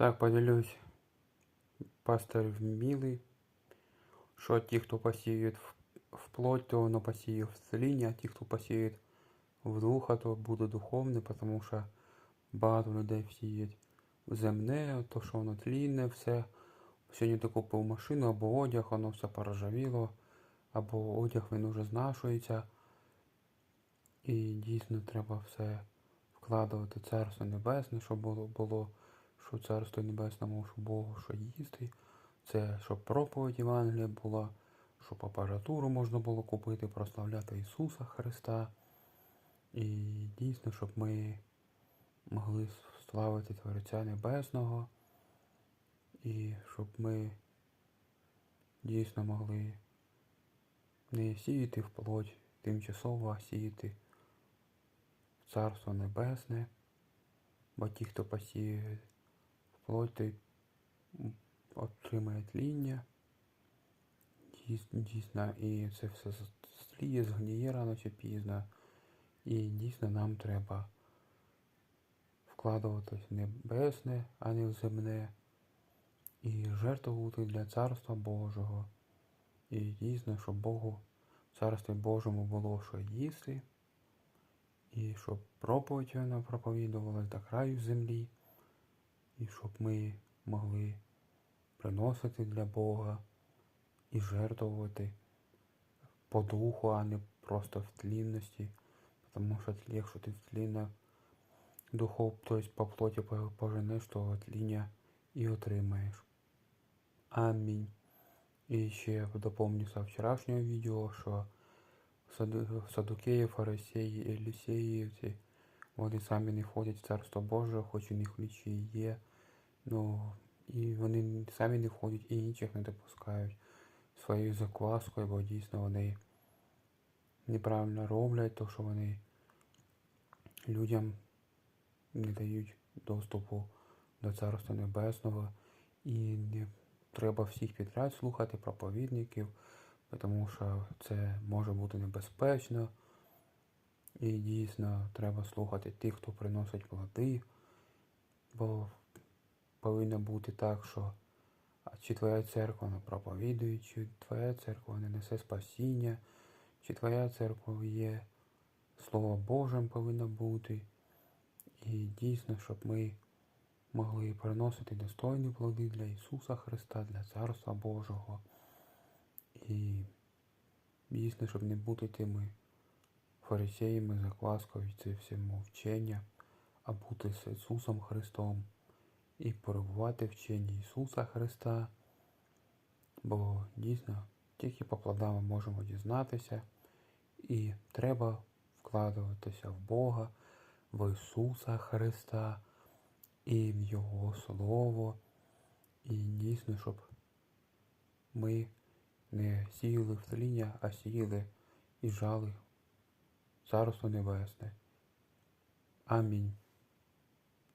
Так, поділюсь пастор вмілий, що ті, хто посіють плоть, то воно посіє в тління, а ті, хто посіють в духа, то буде духовне, тому що багато людей сіють в земне, то що воно тлінне, все. Сьогодні ти купив машину або одяг, воно все порожавіло, або одяг він уже знашується. І дійсно треба все вкладувати Царство Небесне, щоб було, було що Царство Небесному, що Богу, що їсти. Це щоб проповідь Євангелія була, щоб апаратуру можна було купити, прославляти Ісуса Христа. І дійсно, щоб ми могли славити Творця Небесного. І щоб ми дійсно могли не сіяти в плоть тимчасово, а сіяти в Царство Небесне, бо ті, хто посіє той отримає тління. Дійсно, і це все стліє, згніє рано чи пізно. І дійсно нам треба вкладуватись в небесне, а не в земне і жертвувати для Царства Божого. І дійсно, щоб Богу, в Царстві Божому було що їсти, і щоб проповідь вона проповідувалась до краю землі, і щоб ми могли приносити для Бога і жертвувати по духу, а не просто в тлінності. Тому що якщо ти тлінно духов, тобто по плоті поженеш, то тління і отримаєш. Амінь. І ще доповню со вчорашнього відео, що саду- садукеї, фарисеї, елісеївці, вони самі не входять в Царство Боже, хоч у них ключі є. Ну, і вони самі не входять і інших не допускають. Своєю закваскою, бо дійсно вони неправильно роблять, то що вони людям не дають доступу до Царства Небесного. І не треба всіх підряд слухати проповідників, тому що це може бути небезпечно. І дійсно треба слухати тих, хто приносить плоди, бо повинно бути так, що чи твоя церква вона проповідує, чи твоя церква не несе спасіння, чи твоя церква є Слово Божим повинно бути. І дійсно, щоб ми могли приносити достойні плоди для Ісуса Христа, для Царства Божого. І дійсно, щоб не бути тими фарисеями, закваскою, це все мовчення, а бути з Ісусом Христом і перебувати в вченні Ісуса Христа. Бо дійсно тільки по плодам можемо дізнатися, і треба вкладуватися в Бога, в Ісуса Христа і в Його Слово. І дійсно, щоб ми не сіяли в тління, а сіяли і жали Царство Небесне. Амінь.